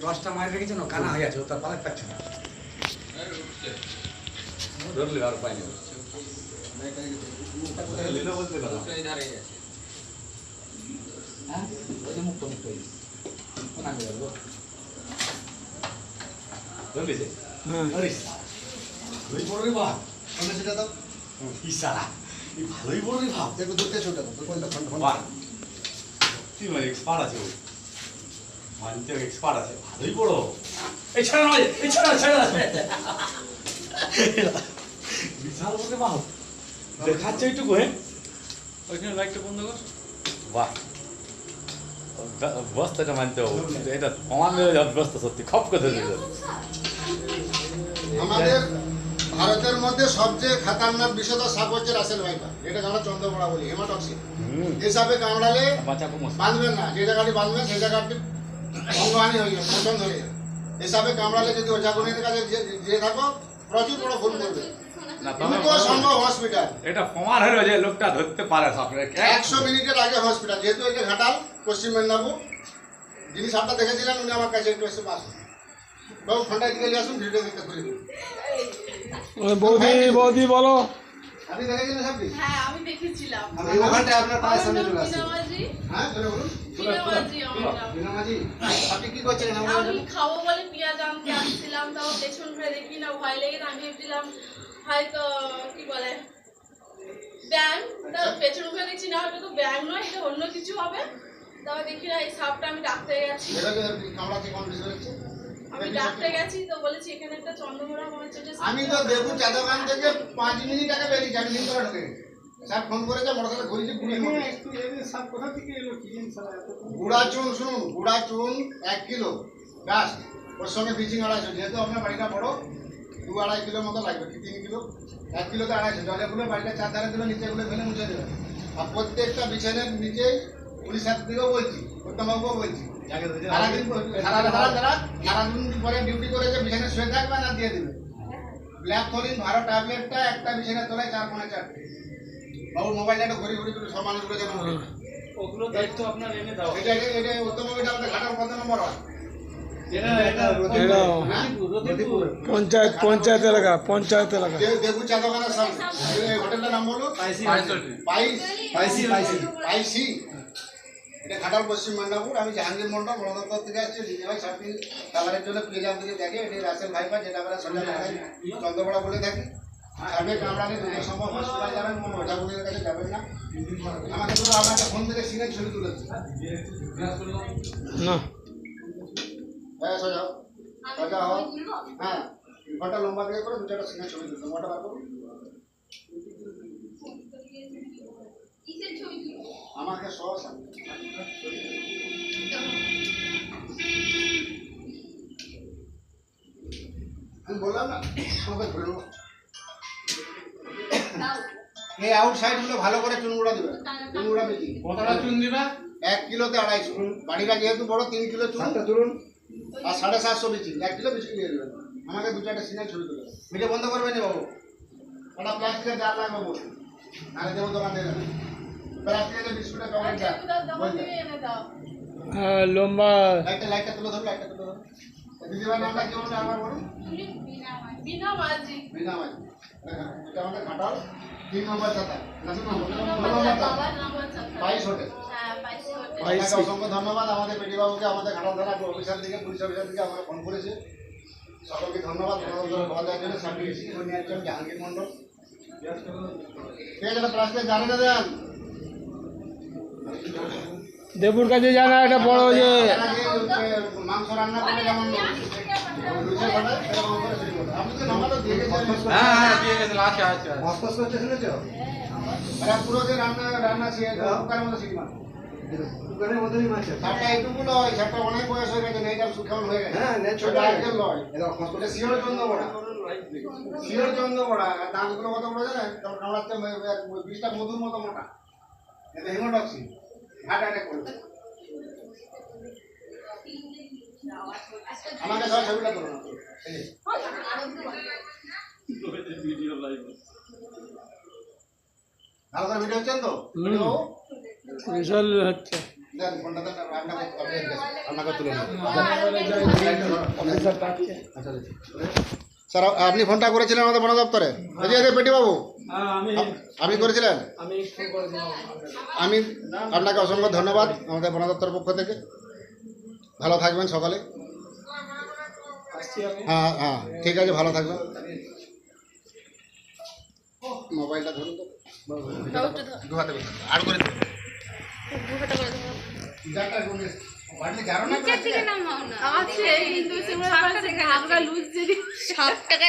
দশটা মারি রেখেছে না কানা হয়ে আছে ও তার পালাক পাচ্ছে না। ধরলে আর পাই নেই হ্যাঁ ওই যে? মুক্ত মুক্ত কোনা গেল ধরলি যে আরে ওই বড় রে বাপ। আমরা সেটা দাও। কি সারা এই ভালোই বড় রে বাপ। একটু দূরতে ছোটা দাও কোনটা কোনটা বাহ তুই মানে এক্সপার্ট আছে ও মানতে এক্সপার্ট আছে ভালোই বড় এই ছাড়া নয় এই ছাড়া ছাড়া বিশাল বড় বাপ দেখাচ্ছে একটু হ্যাঁ? ওইখানে লাইটটা বন্ধ কর। বাহ। বস্তাটা মানতে হবে এটা কমানো বস্তা সত্যি খপ করে ধরে আমাদের ভারতের মধ্যে সবচেয়ে খাতারনাক বিষধর সাপ হচ্ছে রাসেল ভাইপার এটা আমরা চন্দ্রপড়া বলি হেমাটক্সিন। সাপে কামড়ালে বাঁধবেন না যে জায়গাটি বাঁধবেন সেই জায়গাটি অঙ্গহানি হয়ে যাবে পছন্দ হয়ে যাবে এই কামড়ালে যদি ওজাগুনির কাছে যে- থাকো প্রচুর বড় ভুল করবে হসপিটাল এটা প্রমাণ হলো যে লোকটা ধরতে পারে একশো মিনিটের আগে হসপিটাল যেহেতু এটা ঘাটাল পশ্চিম মেদিনীপুর যিনি সাপটা দেখেছিলেন উনি আমার কাছে একটু এসে বাবু ফোনটা দিকে নিয়ে আসুন ভিডিও দেখতে বৌদি বৌদি বলো। আপনি দেখেছিলেন সাপটি হ্যাঁ আমি দেখেছিলাম। আমি ওখানটায় আপনার পায়ের সামনে চলে আসছি। হ্যাঁ চলে বলুন। বিনা মাঝি আমার নাম। বিনা মাঝি আপনি কি করছিলেন আমি খাব বলে পেঁয়াজ আনতে আসছিলাম তাও পেছন ঘুরে দেখি না ভয় লেগে আমি ভেবেছিলাম হয়তো কি বলে ব্যাং পেছন ঘুরে দেখছি না হয়তো তো নয় এটা অন্য কিছু হবে। তারপর দেখি না এই সাপটা আমি ডাকতে গেছি। কোন বিষয় আমি ডাকতে গেছি তো বলেছি এখানে একটা চন্দ্রমোড়া আমি তো দেবু থেকে পাঁচ মিনিট আগে বেরিয়েছি আমি দিন করে ঢুকে স্যার ফোন করেছে মোটরসাইকেল ঘুরেছি ঘুরে গুড়া চুন শুনুন গুড়া চুন এক কিলো গাছ ওর সঙ্গে বিচিং আড়াইশো যেহেতু আপনার বাড়িটা বড় দু আড়াই কিলো মতো লাগবে কি তিন কিলো? এক কিলোতে আড়াইশো জলে গুলো বাড়িটা চার ধারে দিলে নিচে গুলো ফেলে মুছে দেবে। আর প্রত্যেকটা বিছানের নিচে পুলিশ হাত দিকেও বলছি উত্তমবাবুও বলছি সারাদিন সারা সারা সারা সারাদিন পরে ডিউটি করেছে বিছানে শুয়ে থাকবে না দিয়ে দেবে। ব্ল্যাক থরিন ভালো ট্যাবলেটটা একটা বিছানার তলায় চার কোণে চারটে বাবু মোবাইলটা একটু ঘুরি ঘুরি সব মানুষগুলো যেন ঘুরে। ওগুলো দায়িত্ব আপনার এনে দাও। এটা এটা এটা এটা আমাদের ঘাটার কত নম্বর হয়। এটা এটা এটা রতিপুর রতিপুর পঞ্চায়েত পঞ্চায়েত এলাকা পঞ্চায়েত এলাকা। দেবু চা দোকানের সামনে। হোটেলটার নাম বলো? পাইস। পাইসি পাইসি পাইসি। এটা ঘাটাল পশ্চিম মেদিনীপুর আমি জাহাঙ্গীর মন্ডল বড়দপ্তর থেকে আসছি দিদি ভাই সাপটি কালারের জন্য প্লিজ আমাদেরকে দেখে এটি রাসেল ভাইপা যেটা আমরা সন্ধ্যা বেলায় চন্দ্রপড়া বলে থাকি। সাপে কামড়ালে দুটো সম্ভব হসপিটাল যাবেন কোনো ওঝাগুলির কাছে যাবেন না। আমাকে শুধু আপনাকে ফোন থেকে সিনে ছবি তুলেছে না। হ্যাঁ সোজা সোজা হ্যাঁ ঘণ্টা লম্বা দিকে করে দু চারটা সিনে ছবি তুলতে মোটা বার করুন। আমাকে সামনে আমি বললাম না আমাকে ধরে নেব এই আউটসাইডগুলো ভালো করে চুনগুড়া দেবে। চুনগুড়া বেশি কতটা চুন দিবা? এক কিলোতে আড়াইশো বাড়িটা যেহেতু বড় তিন কিলো চুন। ধরুন। আর সাড়ে সাতশো বিচি এক কিলো বিচি দিয়ে দেবেন। আমাকে দু চারটে সিনাই ছবি তুলে ভিডিও বন্ধ করবেন না বাবু? ওটা প্লাস্টিকের জার লাগবে। বাবু আরে দেবো দোকান দিয়ে লম্বা। লাইটটা তুলে ধরুন দিদিভাই নামটা কি বলুন আমার বলুন? বিনা মাঝি। বিনা মাঝি। এটা আমাদের ঘাটাল তিন নম্বর ছাতা। বাইশ হোটেল। হ্যাঁ। আপনাকে অসংখ্য ধন্যবাদ। আমাদের পেটি বাবুকে আমাদের ঘাটাল থানা অফিসার থেকে পুলিশ অফিসার থেকে আমরা ফোন করেছে। সকলকে ধন্যবাদ। ভালো দেওয়ার জন্য সামনে এসেছি জাহাঙ্গীর মন্ডল ঠিক আছে প্লাস্টিক জানে না দেন। দেবুর কাছে জানা একটা বড় যে দাঁতগুলো কত বড় জানেন? কামড়াচ্ছে বিষটা মধুর মতো মোটা। এটা হিমোটক্সি হার্ট অ্যাটাক করবে আমাকে সব ছবিটা করুন এই যে। ভিডিও লাইভ ভালো করে ভিডিও হচ্ছেন তো? ভিডিও বিশাল হচ্ছে। দেন ফোনটা দেন আপনাকে স্যার আপনি ফোনটা করেছিলেন আমাদের বন দপ্তরে? পেটি বাবু? হ্যাঁ আমি আপনি করেছিলেন? আমি আপনাকে। অসংখ্য ধন্যবাদ আমাদের বন দপ্তরের পক্ষ থেকে। ভালো থাকবেন সকালে। হ্যাঁ হ্যাঁ ঠিক আছে ভালো থাকবেন। মোবাইলটা ধরুন তো। দু হাতে আর করে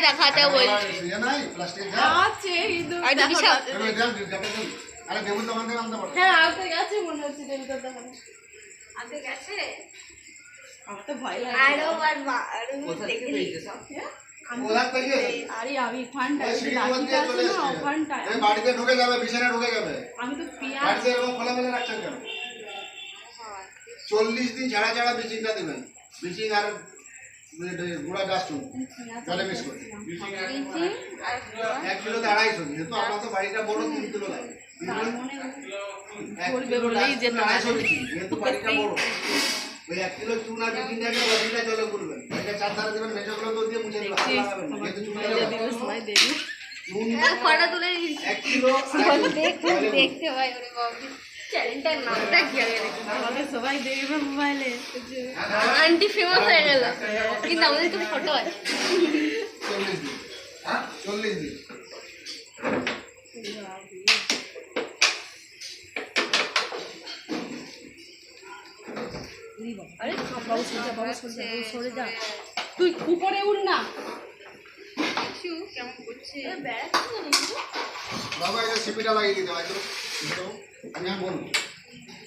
দেখাতে বলছি। ইয়ে হ্যাঁ মনে আমি তো পেঁয়াজ খোলা মেলে রাখছেন কেন? চল্লিশ দিন ছাড়া ছাড়া বিচিংটা দেবেন। বিচিং আর গুঁড়া জলে মিক্স করে এক কিলোতে আড়াইশো যেহেতু আপনার তো বাড়িটা বড় তিন কিলো লাগে। এক কিলো বলেই গাছ যেত না। আড়াইশো যেহেতু বাড়িটা বড়। ওই এক কিলো চুন আর জলে গুলবেন। এটা চার ধারে দেবেন মেঝেগুলো তো দিয়ে মুছে দেবেন কিলো দেখতে দেখতে ভাই ওরে বাবু। চ্যানেলটার নামটা কি আগে সবাই দেখবে মোবাইলে আন্টি ফেমাস হয়ে গেল। কিন্তু আমাদের তো ফটো আছে। চল্লিশ দিন চল্লিশ দিন আরে বাবু সরে যা বাবু সরে যা বাবু সরে যা। তুই উপরে উঠ না। কেমন করছে? বাবা এই সিপিটা লাগিয়ে দিতে হয় তো। আমি আর বলব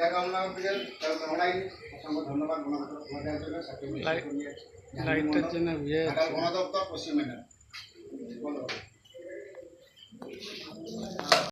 দেখো আমরা অনলাইন। অসংখ্য ধন্যবাদ আমাদের জন্য ইয়ে ঢাকার বন দপ্তর পশ্চিম মেদিনীপুর। বলো।